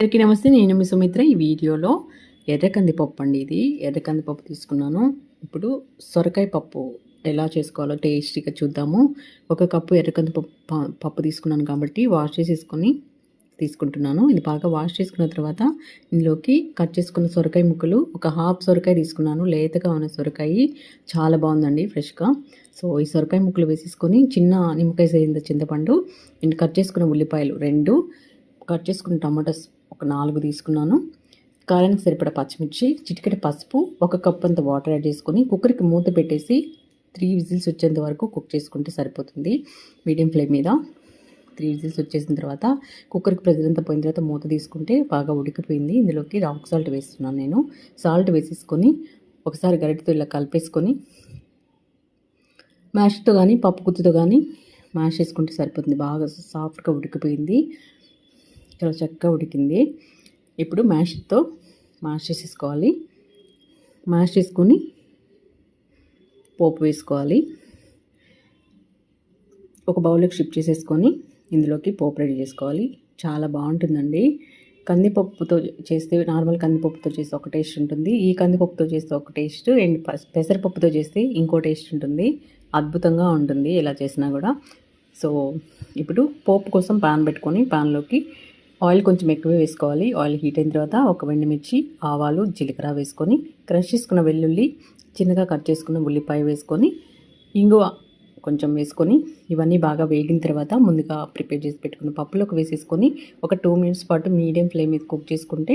అందరికీ నమస్తే నేను మీ సుమిత్ర ఈ వీడియోలో ఎర్ర కందిపప్పు అండి ఇది. ఎర్రకంది పప్పు తీసుకున్నాను. ఇప్పుడు సొరకాయ పప్పు ఎలా చేసుకోవాలో టేస్టీగా చూద్దాము. ఒక కప్పు ఎర్ర కందిపప్పు పప్పు తీసుకున్నాను కాబట్టి వాష్ చేసేసుకొని తీసుకుంటున్నాను. ఇది బాగా వాష్ చేసుకున్న తర్వాత ఇందులోకి కట్ చేసుకున్న సొరకాయ ముక్కలు ఒక హాఫ్ సొరకాయ తీసుకున్నాను. లేతగా ఉన్న సొరకాయ చాలా బాగుందండి ఫ్రెష్గా. సో ఈ సొరకాయ ముక్కలు వేసేసుకొని చిన్న నిమ్మకాయ సైజు చింతపండు నేను కట్ చేసుకున్న ఉల్లిపాయలు రెండు కట్ చేసుకున్న టమాటాస్ ఒక నాలుగు తీసుకున్నాను. కారానికి సరిపడా పచ్చిమిర్చి చిటికెట పసుపు ఒక కప్ అంత వాటర్ యాడ్ చేసుకొని కుక్కర్కి మూత పెట్టేసి త్రీ విజిల్స్ వచ్చేంత వరకు కుక్ చేసుకుంటే సరిపోతుంది. మీడియం ఫ్లేమ్ మీద త్రీ విజిల్స్ వచ్చేసిన తర్వాత కుక్కర్కి ప్రెజర్ అంతా పోయిన తర్వాత మూత తీసుకుంటే బాగా ఉడికిపోయింది. ఇందులోకి రాక్ సాల్ట్ వేస్తున్నాను నేను. సాల్ట్ వేసేసుకొని ఒకసారి గరిటెతో ఇలా కలిపేసుకొని మ్యాష్తో కానీ పప్పు గుత్తుతో కానీ మ్యాష్ చేసుకుంటే సరిపోతుంది. బాగా సాఫ్ట్గా ఉడికిపోయింది. చాలా చక్కగా ఉడికింది. ఇప్పుడు మ్యాష్తో మ్యాష్ చేసేసుకోవాలి. మ్యాష్ చేసుకొని పోపు వేసుకోవాలి. ఒక బౌల్లోకి షిఫ్ట్ చేసేసుకొని ఇందులోకి పోపు రెడీ చేసుకోవాలి. చాలా బాగుంటుందండి. కందిపప్పుతో చేస్తే నార్మల్ కందిపప్పుతో చేస్తే ఒక టేస్ట్ ఉంటుంది. ఈ కందిపప్పుతో చేస్తే ఒక టేస్ట్ అండ్ పెసరపప్పుతో చేస్తే ఇంకో టేస్ట్ ఉంటుంది. అద్భుతంగా ఉంటుంది ఎలా చేసినా కూడా. సో ఇప్పుడు పోపు కోసం పాన్ పెట్టుకొని పాన్లోకి ఆయిల్ కొంచెం ఎక్కువ వేసుకోవాలి. ఆయిల్ హీట్ అయిన తర్వాత ఒక వెండిమిర్చి ఆవాలు జీలకర్ర వేసుకొని క్రష్ చేసుకున్న వెల్లుల్లి చిన్నగా కట్ చేసుకున్న ఉల్లిపాయ వేసుకొని ఇంగువ కొంచెం వేసుకొని ఇవన్నీ బాగా వేగిన తర్వాత ముందుగా ప్రిపేర్ చేసి పెట్టుకున్న పప్పులోకి వేసేసుకొని ఒక టూ మినిట్స్ పాటు మీడియం ఫ్లేమ్ మీద కుక్ చేసుకుంటే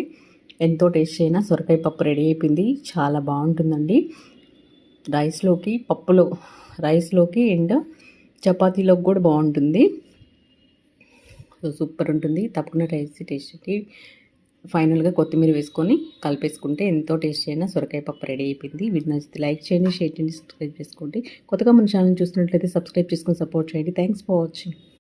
ఎంతో టేస్ట్ అయినా సొరకాయ పప్పు రెడీ అయిపోయింది. చాలా బాగుంటుందండి. రైస్లోకి పప్పులో రైస్లోకి అండ్ చపాతీలోకి కూడా బాగుంటుంది. సూపర్ ఉంటుంది తప్పకుండా రైస్ టేస్ట్కి ఫైనల్గా కొత్తిమీర వేసుకొని కలిపేసుకుంటే ఎంతో టేస్ట్ అయినా సొరకాయ పప్పు రెడీ అయిపోయింది. వీటి నచ్చితే లైక్ చేయండి షేర్ చేయండి సబ్స్క్రైబ్ చేసుకోండి. కొత్తగా మన ఛానల్ చూస్తున్నట్లయితే సబ్స్క్రైబ్ చేసుకొని సపోర్ట్ చేయండి. Thanks for watching.